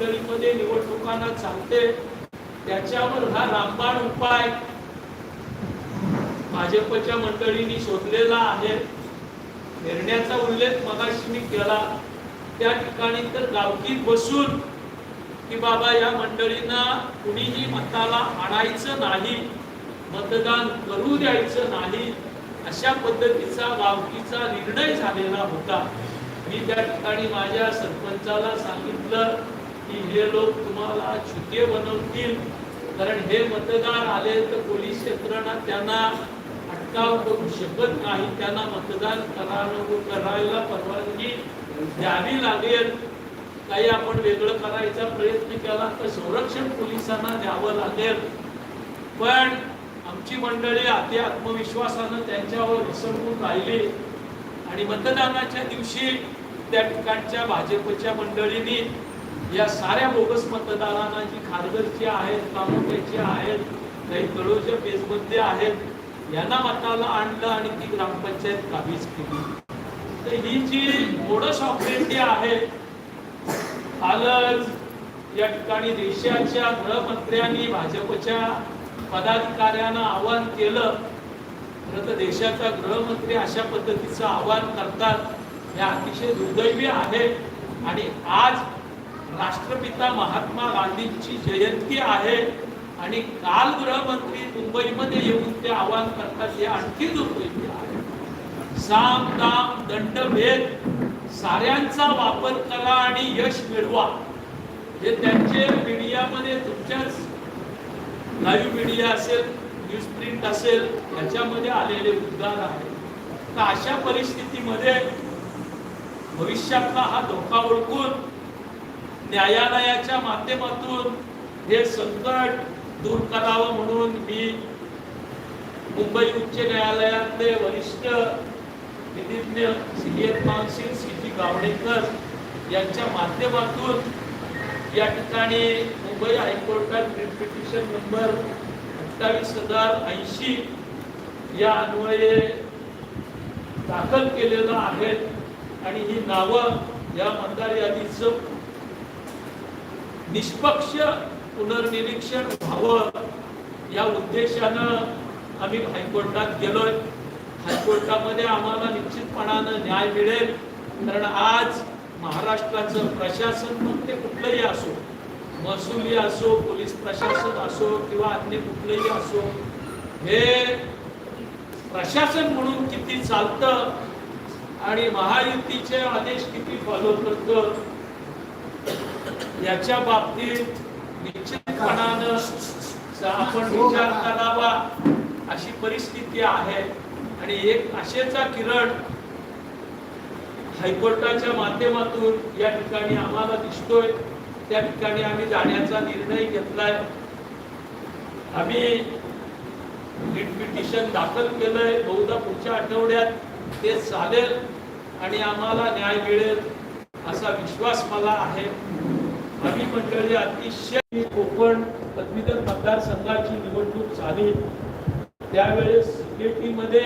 मंडळीमध्ये निवडणुकांना चालते. त्याच्यावर हा रामबाण उपाय भाजपच्या मंडळींनी शोधलेला आहे. निर्णयाचा उल्लेख मगाशी मी केला. त्या ठिकाणी तर गावकीत बसून की बाबा या मंडळींना कुणीही मताला आणायचं नाही मतदान करू द्यायचं नाही अशा पद्धतीचा गावकीचा निर्णय झालेला होता. मी त्या ठिकाणी माझ्या सरपंचाला सांगितलं की हे लोक तुम्हाला छुते बनवतील. कारण हे मतदार आले तर पोलीस यंत्रणा त्यांना अटकाव करू शकत नाही. त्यांना मतदान करावं करायला परवानगी द्यावी लागेल. काही आपण वेगळं करायचा प्रयत्न केला तर संरक्षण पोलिसांना द्यावं लागेल. पण आमची मंडळी अति आत्मविश्वासानं त्यांच्यावर विसरून राहिली. आणि मतदानाच्या दिवशी त्या ठिकाणच्या भाजपच्या मंडळींनी या साऱ्या बोगस मतदारांना जी खारघरची आहेत कामोट्याची आहेत काही तळोच्या बेसमध्ये आहेत यांना मताला आणलं आणि ती ग्रामपंचायत काबीज केली. तर ही जी मोडस ऑपरेटी आहे कालच या ठिकाणी देशाच्या गृहमंत्र्यांनी भाजपच्या पदाधिकाऱ्यांना आवाहन केलं. खरं तर देशाचा गृहमंत्री अशा पद्धतीचं आवाहन करतात हे अतिशय दुर्दैवी आहे. आणि आज राष्ट्रपिता महात्मा गांधींची जयंती आहे आणि काल गृहमंत्री मुंबईमध्ये येऊन ते आवाहन करतात हे आणखी दुर्दैवी आहे. साम दाम दंडभेद साऱ्यांचा वापर करा आणि यश मिळवा. हे त्यांचे मीडियामध्ये तुमच्याच लाईव्ह मीडिया असेल न्यूज प्रिंट असेल याच्यामध्ये आलेले उद्गार आहेत. तर अशा परिस्थितीमध्ये भविष्यातला हा धोका ओळखून न्यायालयाच्या माध्यमातून हे संकट दूर करावं म्हणून मी मुंबई उच्च न्यायालयातले वरिष्ठ विधिज्ञ senior counsel C G Gawadekar यांच्या माध्यमातून या ठिकाणी मुंबई हायकोर्टात पिटिशन नंबर अठ्ठावीस हजार ऐंशी या अन्वये दाखल केलेलं आहे आणि ही नावं या मतदार यादीचं निष्पक्ष पुनर्निरीक्षण व्हावं. या उद्देशानं आम्ही हायकोर्टात गेलोय. हायकोर्टामध्ये आम्हाला निश्चितपणानं न्याय मिळेल. कारण आज महाराष्ट्राचं प्रशासन मग ते कुठलंही असो महसुली असो पोलीस प्रशासन असो किंवा अन्य कुठलंही असो हे प्रशासन म्हणून किती चालतं आणि महायुतीचे आदेश किती फॉलो करतं याच्या बाबतीत निश्चितपणानं आपण विचार करावा अशी परिस्थिती आहे. आणि एक आशेचा किरण हायकोर्टाच्या माध्यमातून या ठिकाणी आम्हाला दिसतोय. त्या ठिकाणी आम्ही जाण्याचा निर्णय घेतलाय. आम्ही रिट पिटिशन दाखल केलंय. बहुधा पुढच्या आठवड्यात ते चालेल आणि आम्हाला न्याय मिळेल असा विश्वास मला आहे. आम्ही मंडळी अतिशय कोकण पदवीधर मतदारसंघाची निवडणूक झाली. त्यावेळेस मध्ये